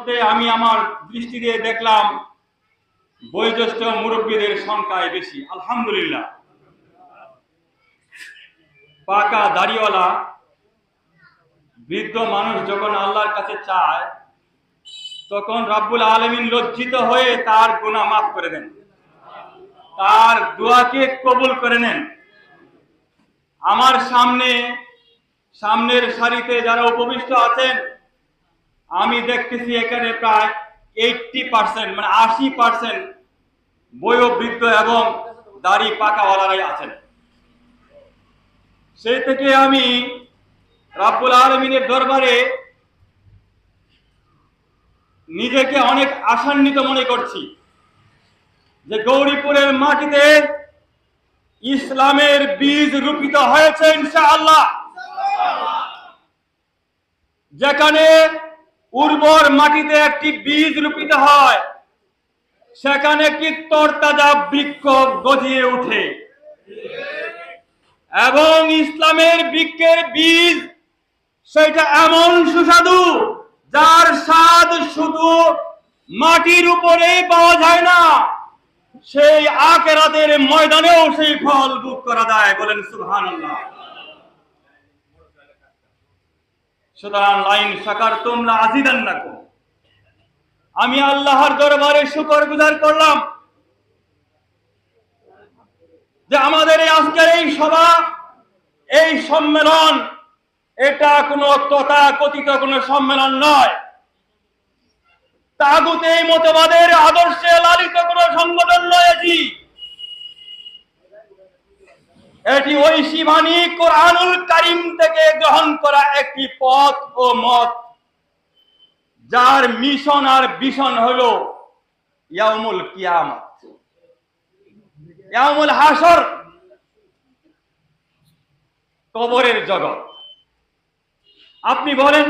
মধ্যে আমি আমার দৃষ্টি দিয়ে দেখলাম, বয়োজ্যেষ্ঠ মুরব্বীদের সংখ্যায় বেশি। আলহামদুলিল্লাহ। পাকা দাড়িওয়ালা, বৃদ্ধ মানুষ যখন আল্লাহর কাছে চায়, তখন রাব্বুল আলমিন লজ্জিত হয়ে তার গুনাহ মাফ করে দেন। তার দোয়াকে কবুল করে নেন। আমার সামনে, সামনের সারিতে যারা উপবিষ্ট আছেন আমি দেখতেছি এখানে প্রায় এইটটি পার্সেন্ট মানে আশি পার্সেন্ট বয়োবৃদ্ধ এবং দাড়ি পাকাওয়ালারাই আছেন। সেই থেকে আমি রাব্বুল আলমিনের দরবারে নিজেকে অনেক আশান্বিত মনে করছি যে গৌরীপুরের মাটিতে ইসলামের বীজ রূপিত হয়েছে ইনশাআল্লাহ। যেখানে উর্বর মাটিতে একটি বীজ রূপিত হয়। সেখানে একটি তরতাজা বৃক্ষ গজিয়ে ওঠে। এবং ইসলামের বৃক্ষের বীজ, সেটা এমন সুস্বাদু, যার স্বাদ শুধু মাটির উপরে পাওয়া যায় না, সেই আকেরাতের ময়দানেও সেই ফল বুক করা যায় বলেন সুবহানাল্লাহ। সুতরাং আমি আল্লাহর দরবারে শুকর গুজার করলাম যে আমাদের এই আজকের এই সভা, এই সম্মেলন, এটা কোনো তথাকথিত কোনো সম্মেলন নয়। তাগুতে এই মতবাদের আদর্শে লালিত কোনো সংগঠন নয় এটি ওই বাণী কোরআনুল কারিম থেকে গ্রহণ করা একটি পথ ও মত। যার মিশন আর বিশন হলো ইয়ামুল কিয়ামত। ইয়ামুল হাসর কবরের জগৎ। আপনি বলেন,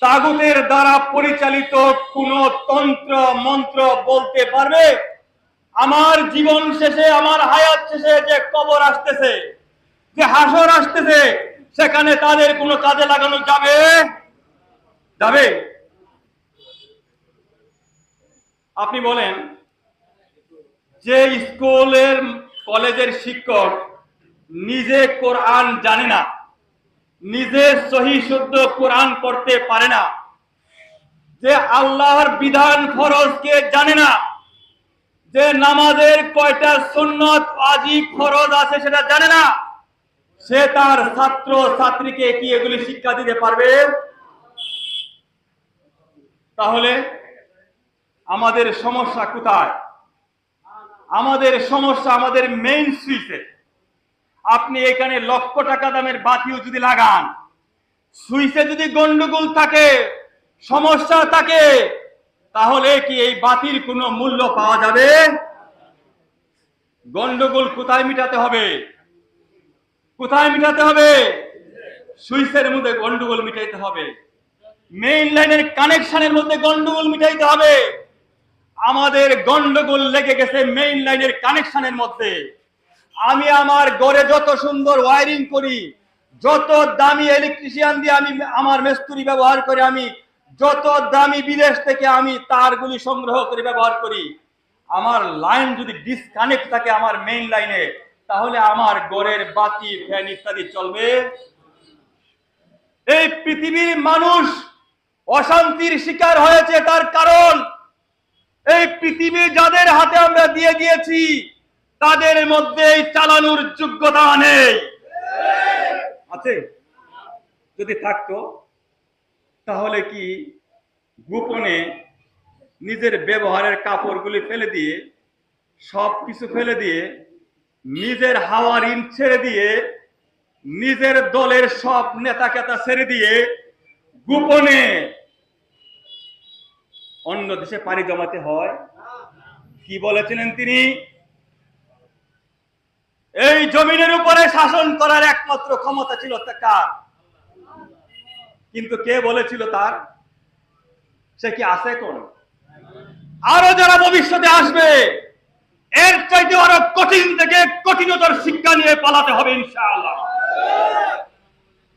তাগুতের দ্বারা পরিচালিত কোন তন্ত্র, মন্ত্র বলতে পারবে? আমার জীবন শেষে, আমার হায়াত শেষে যে কবর আসতেছে, যে হাসর আসতেছে, সেখানে তাদের কোনো কাজে লাগানো যাবে? যাবে? আপনি বলেন, যে স্কুলের, কলেজের শিক্ষক নিজে কোরআন জানে না, নিজে সহি শুদ্ধ কোরআন পড়তে পারে না, যে আল্লাহর বিধান ফরজকে জানে না যে নামাজের কয়টা সুন্নত আজীব ফরজ আছে সেটা জানে না, সে তার ছাত্র ছাত্রীকে কি এগুলি শিক্ষা দিতে পারবে? তাহলে আমাদের সমস্যা কোথায়? আমাদের সমস্যা আমাদের মেইন সুইচে আপনি এখানে লক্ষ টাকা দামের বাতিও যদি লাগান, সুইচে যদি গন্ডগোল থাকে, সমস্যা থাকে তাহলে কি এই বাতির কোনো মূল্য পাওয়া যাবে? গন্ডগোল কোথায় মিটাতে হবে? কোথায় মিটাতে হবে? সুইসের মধ্যে গন্ডগোল মিটাইতে হবে। মেইন লাইনের কানেকশনের মধ্যে গন্ডগোল মিটাইতে হবে। আমাদের গন্ডগোল লেগে গেছে মেইন লাইনের কানেকশনের মধ্যে। আমি আমার গড়ে যত সুন্দর ওয়ারিং করি, যত দামি ইলেকট্রিশিয়ান দিয়ে আমি আমার মেস্তুরি ব্যবহার করে আমি যত দামি বিদেশ থেকে আমি তারগুলি সংগ্রহ করে ব্যবহার করি, আমার লাইন যদি ডিসকানেক্ট থাকে আমার মেইন লাইনে তাহলে আমার ঘরের বাতি ফ্যান ইত্যাদি চলবে। এই পৃথিবীর মানুষ অশান্তির শিকার হয়েছে তার কারণ, এই পৃথিবী যাদের হাতে আমরা দিয়ে দিয়েছি, তাদের মধ্যে এই চালানোর যোগ্যতা নেই। আছে? যদি থাকতো তাহলে কি গোপনে নিজের ব্যবহারের কাপড়গুলি ফেলে দিয়ে সব কিছু ফেলে দিয়ে, নিজের হাওয়ার ঋণ ছেড়ে দিয়ে, নিজের দলের সব নেতা কেতা ছেড়ে দিয়ে গোপনে অন্য দেশে পাড়ি জমাতে হয়? কি বলেছিলেন তিনি? এই জমিনের উপরে শাসন করার একমাত্র ক্ষমতা ছিল কার কিন্তু কে বলেছিল তার? সে কি আছে কোন আরও যারা ভবিষ্যতে আসবে, এর চাইতে আরও কঠিন থেকে কঠিনতর শিক্ষা নিয়ে পালাতে হবে ইনশাআল্লাহ।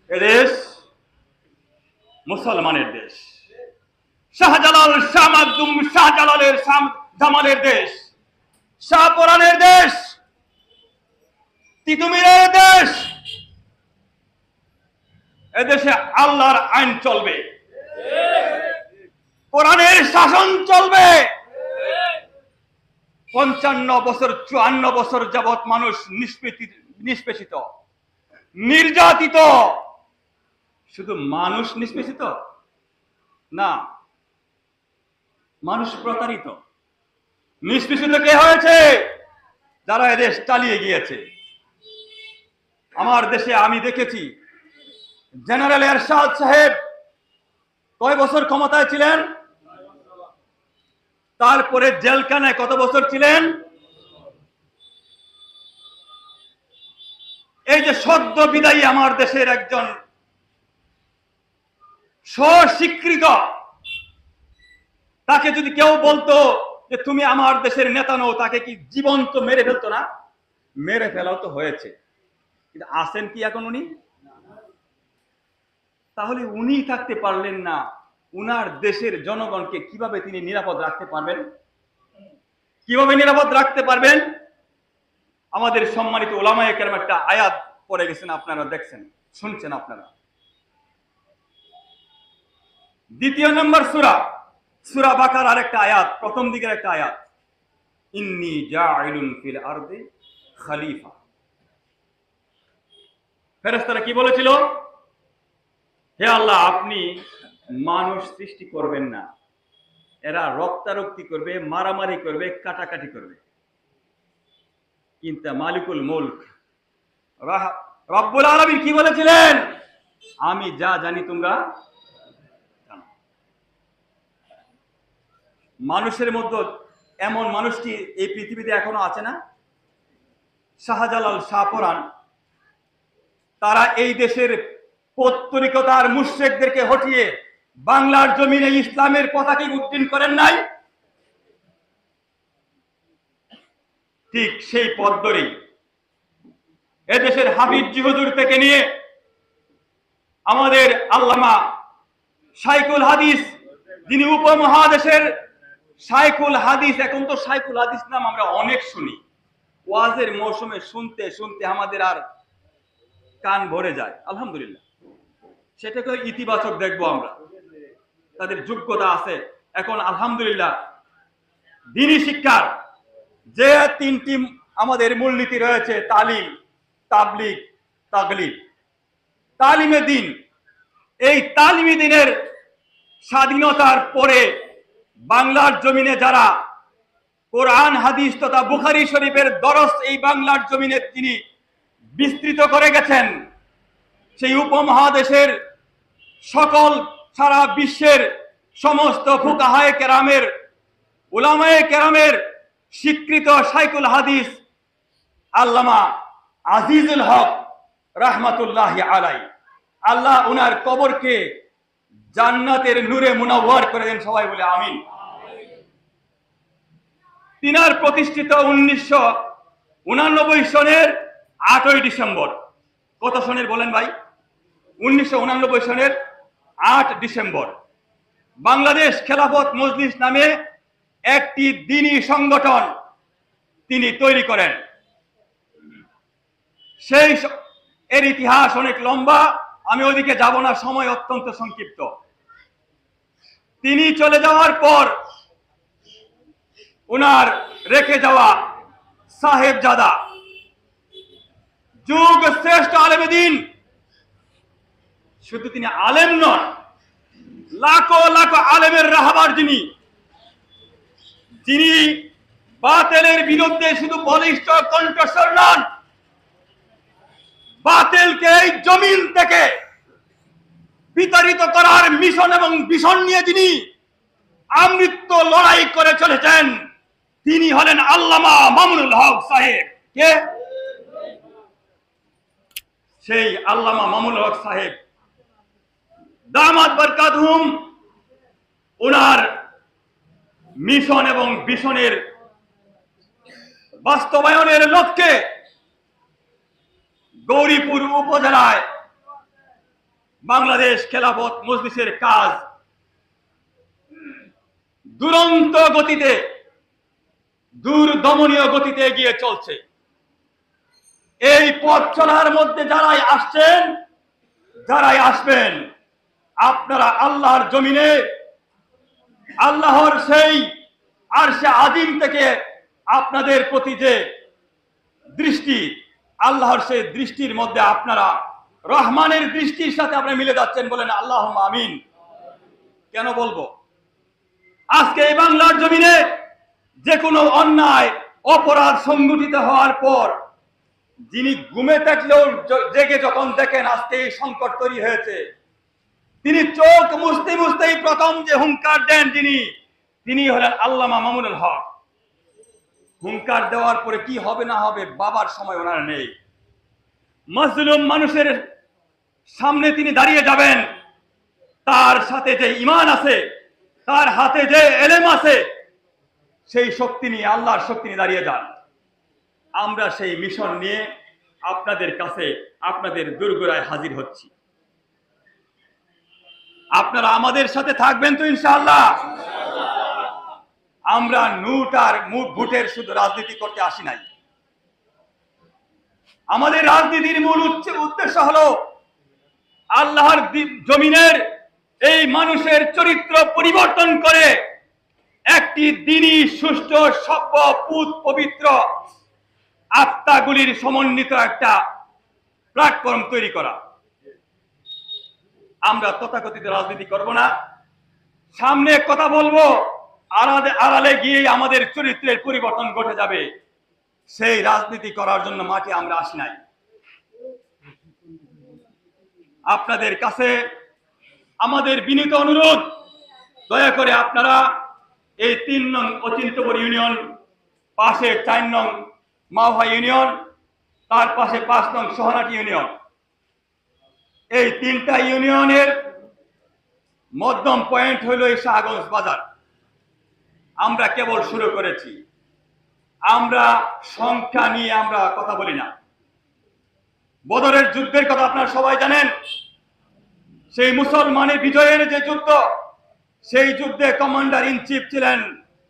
এদেশ মুসলমানের দেশ। শাহজালাল, শাহ মাকদুম, শাহজালালের জামালের দেশ। শাহপরানের দেশ, তিতুমিরের দেশ এদেশে আল্লাহর আইন চলবে। কোরআনের শাসন চলবে। পঞ্চান্ন বছর, চুয়ান্ন বছর যাবৎ মানুষ নিষ্পেষিত, নির্যাতিত। শুধু মানুষ নিষ্পেষিত? না, মানুষ প্রতারিত। নিষ্পেষিত কে হয়েছে? যারা এদেশ চালিয়ে গিয়েছে। আমার দেশে আমি দেখেছি জেনারেল এরশাদ সাহেব কয় বছর ক্ষমতায় ছিলেন? তারপরে জেলখানায় কত বছর ছিলেন? এই যে সদ্য বিদায়ী আমার দেশের একজন স্বস্বীকৃত, তাকে যদি কেউ বলতো যে তুমি আমার দেশের নেতা নও, তাকে কি জীবন্ত মেরে ফেলতো না? মেরে ফেলাও তো হয়েছে। কিন্তু আসেন কি এখন উনি? তাহলে উনি থাকতে পারলেন না। উনার দেশের জনগণকে কীভাবে তিনি নিরাপদ রাখতে পারবেন? কীভাবে নিরাপদ রাখতে পারবেন? আমাদের সম্মানিত ওলামায়ে কেরাম একটা আয়াত পড়ে গেছেন, আপনারা দেখছেন, শুনছেন আপনারা। দ্বিতীয় নম্বর সুরা সুরা বাকার আরেকটা আয়াত, প্রথম দিকের একটা আয়াত। ইন্নি জাইলুন ফিল আরদে খলিফা। ফেরেশতারা কি বলেছিল? হে আল্লাহ, আপনি মানুষ সৃষ্টি করবেন না। এরা রক্তারক্তি করবে, মারামারি করবে, কাটাকাটি করবে। কিন্তু মালিকুল মুলক রব্বুল আলামিন কি বলেছিলেন? আমি যা জানি তোমরা মানুষের মধ্যে এমন মানুষটি এই পৃথিবীতে এখনও আছে না? শাহজালাল শাহপরান তারা এই দেশের পত্তরিকতার মুশ্রেকদেরকে হটিয়ে বাংলার জমিনে ইসলামের পতাকে উদ্দিন করেন নাই। ঠিক সেই পথ এদেশের হাফিজ জিহুজুর থেকে নিয়ে আমাদের আল্লামা সাইকুল হাদিস, যিনি উপমহাদেশের সাইকুল হাদিস, এখন তো সাইকুল হাদিস নাম আমরা অনেক শুনি। ওয়াজের মৌসুমে শুনতে শুনতে আমাদের আর কান ভরে যায়। আলহামদুলিল্লাহ। সেটাকে ইতিবাচক দেখব আমরা। তাদের যোগ্যতা আছে। এখন আলহামদুলিল্লাহ দিনী শিক্ষার যে তিনটি আমাদের মূলনীতি রয়েছে, তালিম, তাবলিগ, তাগলিব। তালিমে দিন, এই তালিমি দিনের স্বাধীনতার পরে বাংলার জমিনে যারা কোরআন, হাদিস তথা বুখারি শরীফের দরস এই বাংলার জমিনে তিনি বিস্তৃত করে গেছেন, সেই উপমহাদেশের সকল সারা বিশ্বের সমস্ত ফুকাহায় কেরামের, উলামায়ে কেরামের স্বীকৃত সাইকুল হাদিস আল্লামা আজিজুল হক রাহমাতুল্লাহ আলাই। আল্লাহ উনার কবরকে জান্নাতের নূরে মুনাওয়ার করে দেন সবাই বলে আমিন। তিনার প্রতিষ্ঠিত উনিশশো উনানব্বই সনের আটই ডিসেম্বর। কত সনের বলেন ভাই? উনিশশো উনানব্বই সনের আট ডিসেম্বর। বাংলাদেশ খেলাফত মজলিস নামে একটি দিনী সংগঠন তিনি তৈরি করেন। সেই এর ইতিহাস অনেক লম্বা, আমি ওদিকে যাব না, সময় অত্যন্ত সংক্ষিপ্ত। তিনি চলে যাওয়ার পর ওনার রেখে যাওয়া সাহেবজাদা যুগ শ্রেষ্ঠ আলেম দিন শুধু তিনি আলেম নন, লাখো লাখো আলেমের রাহাবার যিনি যিনি বাতেলের বিরুদ্ধে শুধু বলিষ্ঠ কণ্ঠস্বর নন, বাতেলকে এই জমিন থেকে বিতাড়িত করার মিশন এবং ভীষণ নিয়ে যিনি আমৃত্য লড়াই করে চলেছেন, তিনি হলেন আল্লামা মামুনুল হক সাহেব। কে? সেই আল্লামা মামুনুল হক সাহেব। দামাত বরকাতহুম ওনার মিশন এবং ভীষণের বাস্তবায়নের লক্ষ্যে গৌরীপুর উপজেলায় বাংলাদেশ খেলাফত মজলিসের কাজ দুরন্ত গতিতে দূর দমনীয় গতিতে এগিয়ে চলছে। এই পথ চলার মধ্যে যারাই আসছেন, যারাই আসবেন আপনারা আল্লাহর জমিনে, আল্লাহর সেই আর সে আদিম থেকে আপনাদের প্রতি যে দৃষ্টি, আল্লাহর সেই দৃষ্টির মধ্যে আপনারা রহমানের দৃষ্টির সাথে আপনি মিলে যাচ্ছেন বলেন আল্লাহ আমিন। কেন বলব? আজকে এই বাংলার জমিনে যে কোনো অন্যায়, অপরাধ সংগঠিত হওয়ার পর যিনি ঘুমে থাকলেও জেগে যখন দেখেন আজকে এই সংকট তৈরি হয়েছে তিনি চোখ মুছতে মুছতেই প্রথম যে হুঙ্কার দেন যিনি তিনি হলেন আল্লামা মামুনুল হক। হুঙ্কার দেওয়ার পরে কি হবে না হবে বাবার সময় ওনার নেই। মজলুম মানুষের সামনে তিনি দাঁড়িয়ে যাবেন। তার সাথে যে ইমান আছে, তার হাতে যে এলেম আছে, সেই শক্তি নিয়ে, আল্লাহর শক্তি নিয়ে দাঁড়িয়ে যান। আমরা সেই মিশন নিয়ে আপনাদের কাছে, আপনাদের দুর্গরায় হাজির হচ্ছি। আপনারা আমাদের সাথে থাকবেন তো ইনশাআল্লাহ। আমরা নুট আর ভোটের শুধু রাজনীতি করতে আসি নাই। আমাদের রাজনীতির মূল উদ্দেশ্য হলো আল্লাহর জমিনের এই মানুষের চরিত্র পরিবর্তন করে একটি দিনই সুষ্ঠু, সভ্য, পুত, পবিত্র আত্মাগুলির সমন্বিত একটা প্ল্যাটফর্ম তৈরি করা। আমরা তথাকথিত রাজনীতি করব না। সামনে কথা বলব, আড়ালে আড়ালে গিয়ে আমাদের চরিত্রের পরিবর্তন ঘটে যাবে। সেই রাজনীতি করার জন্য মাঠে আমরা আসি নাই। আপনাদের কাছে আমাদের বিনীত অনুরোধ, দয়া করে আপনারা এই তিন নং অচিন্তপুর ইউনিয়ন, পাশে চার নং মাওহা ইউনিয়ন, তার পাশে পাঁচ নং সোহানাটি ইউনিয়ন। এই তিনটা ইউনিয়নের মধ্যম পয়েন্ট হইল এই শাহগঞ্জ বাজার। আমরা কেবল শুরু করেছি। আমরা সংখ্যা নিয়ে আমরা কথা বলি না। বদরের যুদ্ধের কথা আপনারা সবাই জানেন। সেই মুসলমানের বিজয়ের যে যুদ্ধ, সেই যুদ্ধে কমান্ডার ইন চিফ ছিলেন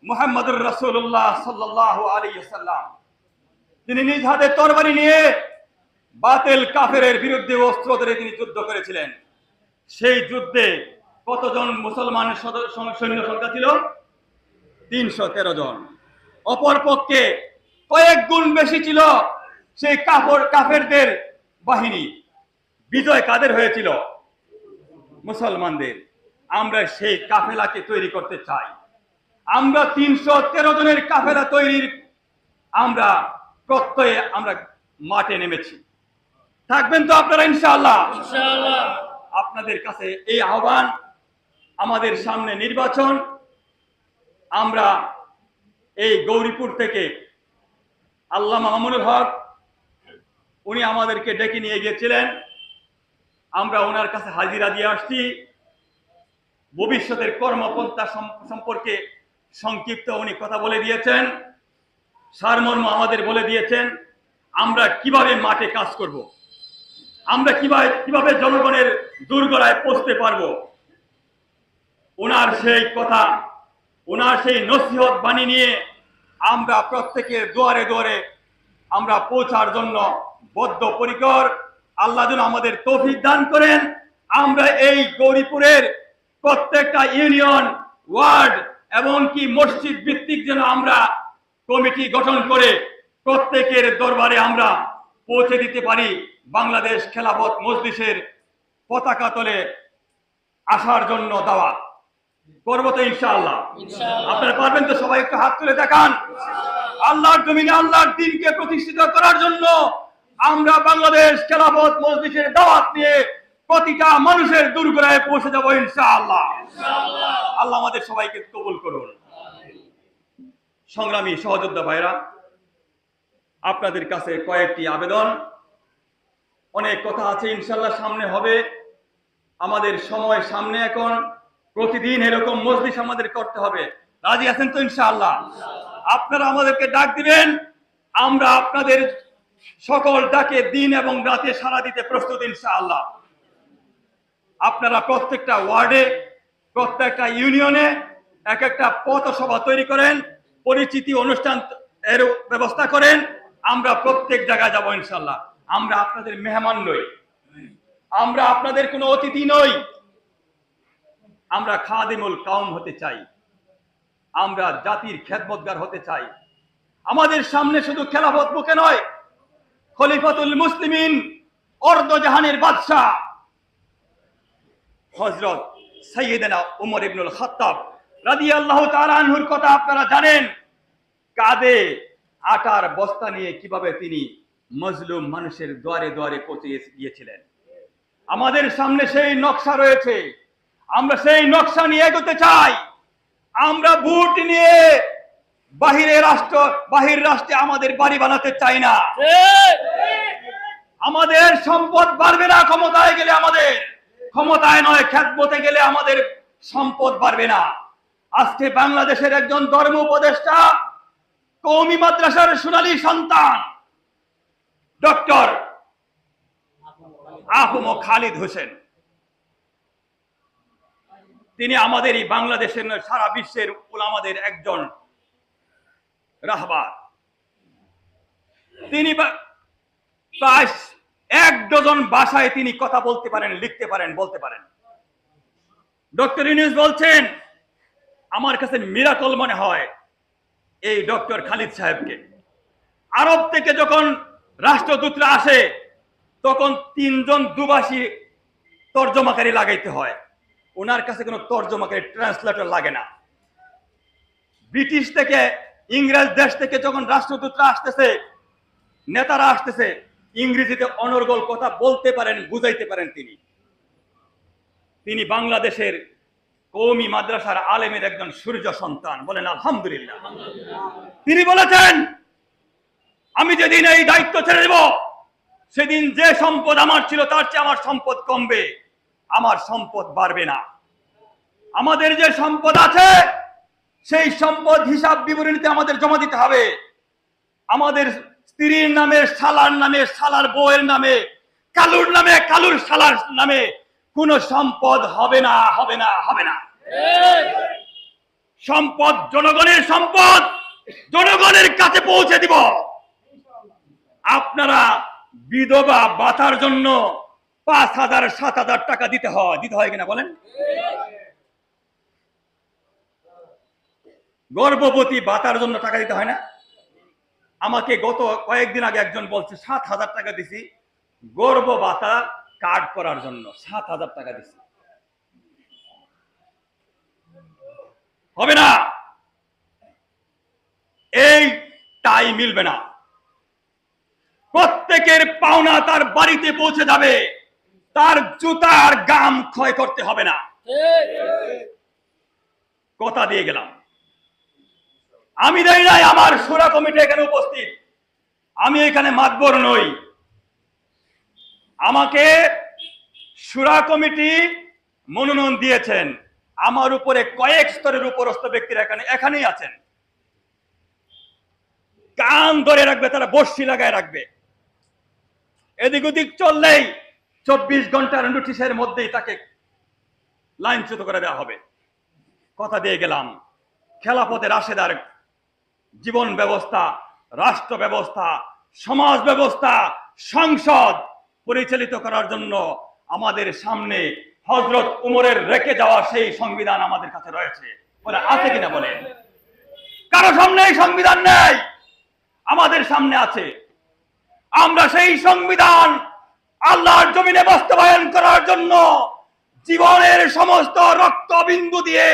মোহাম্মদুর রসুল্লাহ সাল্লাহ আলী সাল্লাম তিনি নিজ হাতে তরবারি নিয়ে বাতিল কাফেরের বিরুদ্ধে অস্ত্র ধরে তিনি যুদ্ধ করেছিলেন। সেই যুদ্ধে কতজন মুসলমান সদ- সৈন্য সংখ্যা ছিল? তিনশো তেরো জন। অপর পক্ষে কয়েক গুণ বেশি ছিল সেই কাফর কাফেরদের বাহিনী। বিজয় কাদের হয়েছিল? মুসলমানদের। আমরা সেই কাফেলাকে তৈরি করতে চাই। আমরা তিনশো তেরো জনের কাফেলা তৈরির আমরা প্রত্যয়ে আমরা মাঠে নেমেছি। থাকবেন তো আপনারা ইনশাআল্লাহ? আপনাদের কাছে এই আহ্বান আমাদের সামনে নির্বাচন। আমরা এই গৌরীপুর থেকে আল্লাহ মামুনুল হক উনি আমাদেরকে ডেকে নিয়ে গিয়েছিলেন। আমরা ওনার কাছে হাজিরা দিয়ে আসছি। ভবিষ্যতের কর্মপন্থা সম- সম্পর্কে সংক্ষিপ্ত উনি কথা বলে দিয়েছেন সারমর্ম আমাদের বলে দিয়েছেন আমরা কীভাবে মাঠে কাজ করব। আমরা কীভাবে কীভাবে জনগণের দুর্গরায় পৌঁছতে পারব? ওনার সেই কথা, ওনার সেই নসিহত বাণী নিয়ে আমরা প্রত্যেকের দুয়ারে দুয়ারে আমরা পৌঁছার জন্য বদ্ধপরিকর। আল্লাহ যেন আমাদের তৌফিক দান করেন। আমরা এই গৌরীপুরের প্রত্যেকটা ইউনিয়ন, ওয়ার্ড এমনকি মসজিদ ভিত্তিক যেন আমরা কমিটি গঠন করে প্রত্যেকের দরবারে আমরা পৌঁছে দিতে পারি বাংলাদেশ খেলাফত মজলিসের পতাকা তলে আসার জন্য দাওয়াত করব তো ইনশাআল্লাহ। আপনারা পারবেন তো সবাই একটু হাত তুলে দেখান। আল্লাহর জমিনে আল্লাহর দিনকে প্রতিষ্ঠিত করার জন্য আমরা বাংলাদেশ খেলাফত মসজিদের দাওয়াত নিয়ে প্রতিটা মানুষের দুর্গরায় পৌঁছে যাব ইনশাআল্লাহ। আল্লাহ আমাদের সবাইকে কবুল করুন। সংগ্রামী সহযোদ্ধা ভাইরা আপনাদের কাছে কয়েকটি আবেদন। অনেক কথা আছে, ইনশাল্লাহ সামনে হবে। আমাদের সময় সামনে এখন। প্রতিদিন এরকম মজলিস আমাদের করতে হবে। রাজি আছেন তো, ইনশাআল্লাহ? আপনারা আমাদেরকে ডাক দিবেন। আমরা আপনাদের সকল ডাকে দিন এবং রাতে সারা দিতে প্রস্তুত, ইনশাআল্লাহ। আপনারা প্রত্যেকটা ওয়ার্ডে, প্রত্যেকটা ইউনিয়নে এক একটা পথসভা তৈরি করেন, পরিচিতি অনুষ্ঠান এর ব্যবস্থা করেন। আমরা প্রত্যেক জায়গায় যাব ইনশাল্লাহ আমরা আপনাদের মেহমান নই। আমরা আপনাদের কোনো অতিথি নই। আমরা খাদিমুল কাউম হতে চাই। আমরা জাতির খেদমতগার হতে চাই। আমাদের সামনে শুধু খেলাফত মুখে নয়, খলিফাতুল মুসলিমিন, অর্ধজাহানের বাদশাহ হজরত সৈয়দনা উমর ইবনুল খাত্তাব রাদিয়াল্লাহু তাআলা আনহুর কথা আপনারা জানেন। কাঁধে আটার বস্তা নিয়ে কীভাবে তিনি মজলুম মানুষের দুয়ারে দুয়ারে পৌঁছে গিয়েছিলেন? আমাদের সামনে সেই নকশা রয়েছে। আমরা সেই নকশা নিয়ে এগোতে চাই। আমরা বুট নিয়ে বাহিরে রাষ্ট্র, বাহির রাষ্ট্রে আমাদের বাড়ি বানাতে চাই না। আমাদের সম্পদ বাড়বে না, ক্ষমতায় গেলে আমাদের। ক্ষমতায় নয়, খ্যাতমতে গেলে আমাদের সম্পদ বাড়বে না। আজকে বাংলাদেশের একজন ধর্ম উপদেষ্টা কৌমি মাদ্রাসার সোনালী সন্তান, ডক্টর আহম খালিদ হোসেন। তিনি আমাদের এই বাংলাদেশের সারা বিশ্বের ওলামাদের একজন রাহবার। তিনি এক ডজন ভাষায় তিনি কথা বলতে পারেন, লিখতে পারেন, বলতে পারেন। ডক্টর ইউনুস বলছেন, আমার কাছে মিরাকল মনে হয় এই ডক্টর খালিদ সাহেবকে। আরব থেকে যখন রাষ্ট্রদূতরা আসে, তখন তিনজন দুবাসী তর্জমাকারী লাগাইতে হয়। ওনার কাছে কোনো তর্জমাকারী ট্রান্সলেটর লাগে না। ব্রিটিশ থেকে, ইংরেজ দেশ থেকে যখন রাষ্ট্রদূতরা আসতেছে, নেতারা আসতেছে, ইংরেজিতে অনর্গল কথা বলতে পারেন, বুঝাইতে পারেন তিনি। তিনি বাংলাদেশের কৌমি মাদ্রাসার আলেমের একজন সূর্য সন্তান। বলেন, আলহামদুলিল্লাহ। তিনি বলেছেন, আমি যেদিন এই দায়িত্ব ছেড়ে দেব, সেদিন যে সম্পদ আমার ছিল, তার চেয়ে আমার সম্পদ কমবে। আমার সম্পদ বাড়বে না। আমাদের যে সম্পদ আছে, সেই সম্পদ হিসাব বিবরণীতে আমাদের জমা দিতে হবে। আমাদের স্ত্রীর নামে, শালার নামে, শালার বউয়ের নামে, কালুর নামে, কালুর শালার নামে কোন সম্পদ হবে না হবে না হবে না। সম্পদ জনগণের সম্পদ, জনগণের কাছে পৌঁছে দিব। আপনারা বিধবা বাতার জন্য পাঁচ হাজার, সাত হাজার টাকা দিতে হয়। দিতে হয় কিনা বলেন? গর্ভবতী বাতার জন্য টাকা দিতে হয় না? আমাকে গত কয়েকদিন আগে একজন বলছে, সাত হাজার টাকা দিছি। গর্ভ বাতা কার্ড করার জন্য সাত হাজার টাকা দিছি। হবে না। এই টাই মিলবে না। প্রত্যেকের পাওনা তার বাড়িতে পৌঁছে যাবে। তার জুতার গাম ক্ষয় করতে হবে না। কথা দিয়ে গেলাম। আমি দেই নাই, আমার সুরা কমিটি এখানে উপস্থিত। আমি এখানে মাতবর নই। আমাকে সুরা কমিটি মনোনয়ন দিয়েছেন। আমার উপরে কয়েক স্তরের উপরস্থ ব্যক্তিরা এখানে এখানেই আছেন। কান ধরে রাখবে, তারা বর্ষি লাগায় রাখবে। এদিক ওদিক চললেই চব্বিশ ঘণ্টার নোটিশের মধ্যেই তাকে লাইনচ্যুত করে দেওয়া হবে। কথা দিয়ে গেলাম। খেলাপথে রাশেদার জীবন ব্যবস্থা, রাষ্ট্র ব্যবস্থা, সমাজ ব্যবস্থা, সংসদ পরিচালিত করার জন্য আমাদের সামনে হজরত উমরের রেখে যাওয়া সেই সংবিধান আমাদের কাছে রয়েছে। বলে, আছে কিনা বলেন কারও সামনে এই সংবিধান নেই। আমাদের সামনে আছে। আমরা সেই সংবিধান আল্লাহর জমিনে বাস্তবায়ন করার জন্য জীবনের সমস্ত রক্তবিন্দু দিয়ে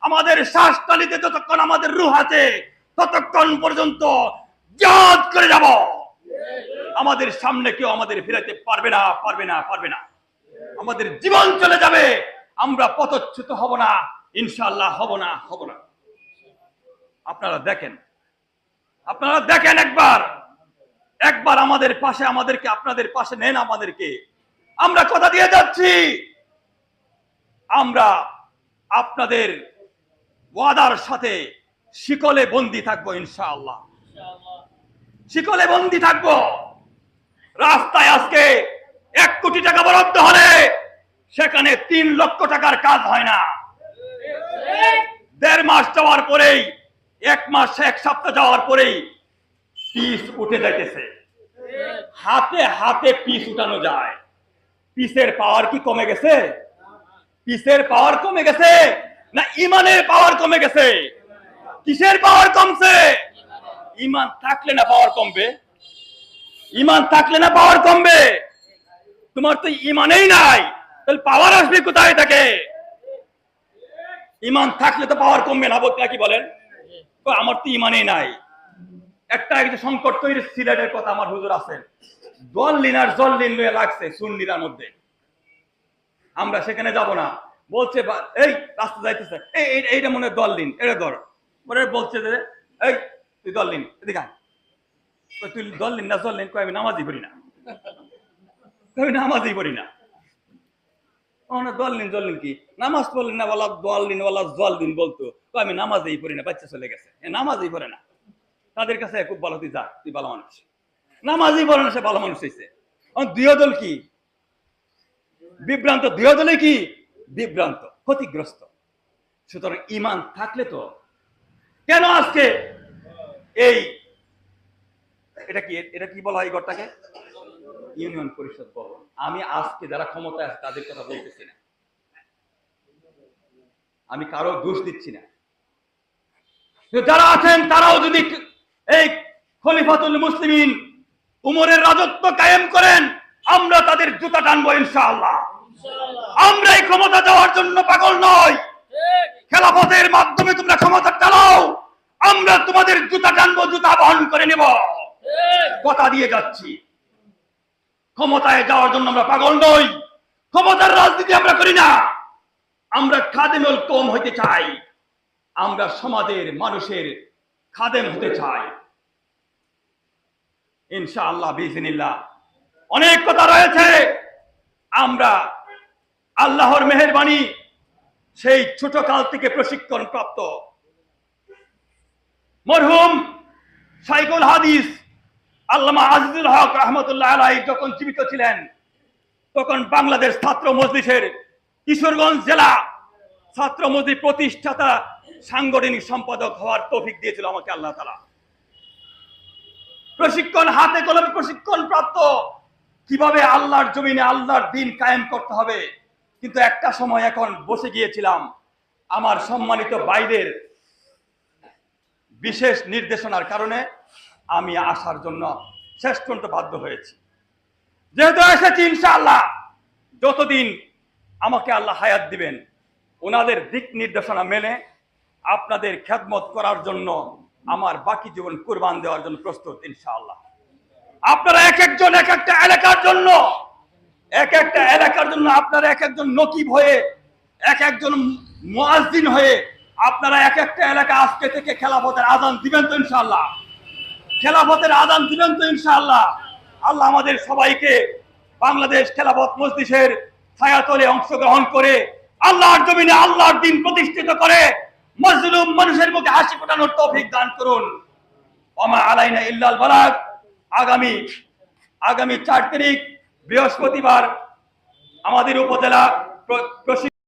আমাদের শ্বাসতালিতে যতক্ষণ আমাদের রুহ আছে, ততক্ষণ পর্যন্ত জাত করে যাব। আমাদের সামনে কেউ আমাদের ফিরাতে পারবে না পারবে না পারবে না। আমাদের জীবন চলে যাবে। আমরা পতচ্যুত হব না ইনশাল্লাহ হব না হব না। আপনারা দেখেন আপনারা দেখেন একবার একবার আমাদের পাশে, আমাদেরকে, আপনাদের পাশে নেন আমাদেরকে। আমরা কথা দিয়ে যাচ্ছি। আমরা আপনাদের ওয়াদার সাথে শিকলে বন্দি থাকব, ইনশাআল্লাহ। শিকলে বন্দি থাকব। রাস্তায় আজকে এক কোটি টাকা বরাদ্দ হলে সেখানে তিন লক্ষ টাকার কাজ হয় না। দেড় মাস যাওয়ার পরেই, এক মাস, এক সপ্তাহ যাওয়ার পরেই পিস উঠে যাইতেছে। হাতে হাতে পিস উঠানো যায়। পিসের পাওয়ার কি কমে গেছে? পিসের পাওয়ার কমে গেছে না ইমানের পাওয়ার কমে গেছে? কিসের পাওয়ার কমছে? ইমান থাকলে না পাওয়ার কমবে? ইমান থাকলে না পাওয়ার কমবে। তোমার তো ইমানেই নাই। তাহলে পাওয়ার আসবে কোথায় থাকে ইমান থাকলে তো পাওয়ার কমবে না বলতে কি বলেন? আমার তো ইমানেই নাই। একটা একটা সংকট তৈরি, সিলেটের কথা আমার হুজুর আছেন লিন আর জল লিন লয়ে লাগছে সুন্নিরার মধ্যে। আমরা সেখানে যাব না। বলছে এই, রাস্তা যাইতেছে। এই, এই- এইটা মনে হয় দল লিন এটা ধর। বলছে যে, এই, তুই দল লিন এদিকে তুই না জল লিন কই আমি নামাজই পড়ি না। আমি নামাজই পড়ি না। কি? নামাজ পড়লেন না বলা বলা বলতো। আমি নামাজেই পড়ি না, বাচ্চা চলে গেছে। নামাজই পড়ে না। তাদের কাছে খুব ভালো, তুই যা, তুই ভালো মানুষ। নামাজই পড়ে না, সে ভালো মানুষ হয়েছে দুই দল কি? বিভ্রান্ত দুই দলে কি? বিভ্রান্ত, ক্ষতিগ্রস্ত। সুতরাং ইমান থাকলে তো, কেন আজকে এই এটা কি এটা কি বলা হয় এই ঘরটাকে? ইউনিয়ন পরিষদ ভবন। আমি আজকে যারা ক্ষমতায় আছে তাদের কথা বলতেছি না। আমি কারও দোষ দিচ্ছি না। যারা আছেন তারাও যদি এই খলিফাতুল মুসলিমিন উমরের রাজত্ব কায়েম করেন আমরা তাদের জুতা টানবো ইনশাআল্লাহ। আমরা এই ক্ষমতা দেওয়ার জন্য পাগল নয় খেলাফতের মাধ্যমে তোমরা ক্ষমতা চালাও। আমরা তোমাদের জুতা টানবো জুতা বহন করে নেব। কথা দিয়ে যাচ্ছি। ক্ষমতায় যাওয়ার জন্য আমরা পাগল নই। ক্ষমতার রাজনীতি আমরা করি না। আমরা খাদেমুল কম হইতে চাই। আমরা সমাজের মানুষের খাদেম হতে চাই। ইনশাআল্লাহ বিজনিল্লাহ অনেক কথা রয়েছে। আমরা আল্লাহর মেহেরবানি সেই ছোট কাল থেকে প্রশিক্ষণ প্রাপ্ত মরহুম সাইকুল হাদিস আল্লামা আজিজুল হক রহমতুল্লাহ আলাই যখন জীবিত ছিলেন, তখন বাংলাদেশ ছাত্র মজলিসের কিশোরগঞ্জ জেলা ছাত্র মজলিস প্রতিষ্ঠাতা সাংগঠনিক সম্পাদক হওয়ার তৌফিক দিয়েছিল আমাকে আল্লাহ তালা প্রশিক্ষণ হাতে কলমে প্রশিক্ষণ প্রাপ্ত, কীভাবে আল্লাহর জমিনে আল্লাহর দিন কায়েম করতে হবে, কিন্তু একটা সময় এখন বসে গিয়েছিলাম, আমার সম্মানিত বাইরের বিশেষ নির্দেশনার কারণে আমি আসার জন্য শেষ পর্যন্ত বাধ্য হয়েছি। যেহেতু এসেছি ইনশাআল্লাহ, যতদিন আমাকে আল্লাহ হায়াত দিবেন, ওনাদের দিক নির্দেশনা মেনে আপনাদের খেদমত করার জন্য আমার বাকি জীবন কুরবান দেওয়ার জন্য প্রস্তুত ইনশাআল্লাহ। আপনারা এক একজন, এক একটা এলাকার জন্য, এক একটা এলাকার জন্য আপনারা এক একজন নকিব হয়ে, এক একজন মুয়াজ্জিন হয়ে আপনারা এক একটা এলাকা আজকে থেকে খেলাফতের আজান দিবেন তো ইনশাআল্লাহ। খেলাফতের আদান দিবেন তো ইনশাআল্লাহ। আল্লাহ আমাদের সবাইকে বাংলাদেশ খেলাফত মজলিসের ছায়াতলে অংশগ্রহণ করে আল্লাহর জমিনে আল্লাহর দিন প্রতিষ্ঠিত করে মজলুম মানুষের মুখে হাসি ফোটানোর তৌফিক দান করুন। ওমা আলাইনা ইল্লাল বালাগ। আগামী আগামী চার তারিখ বৃহস্পতিবার আমাদের উপজেলা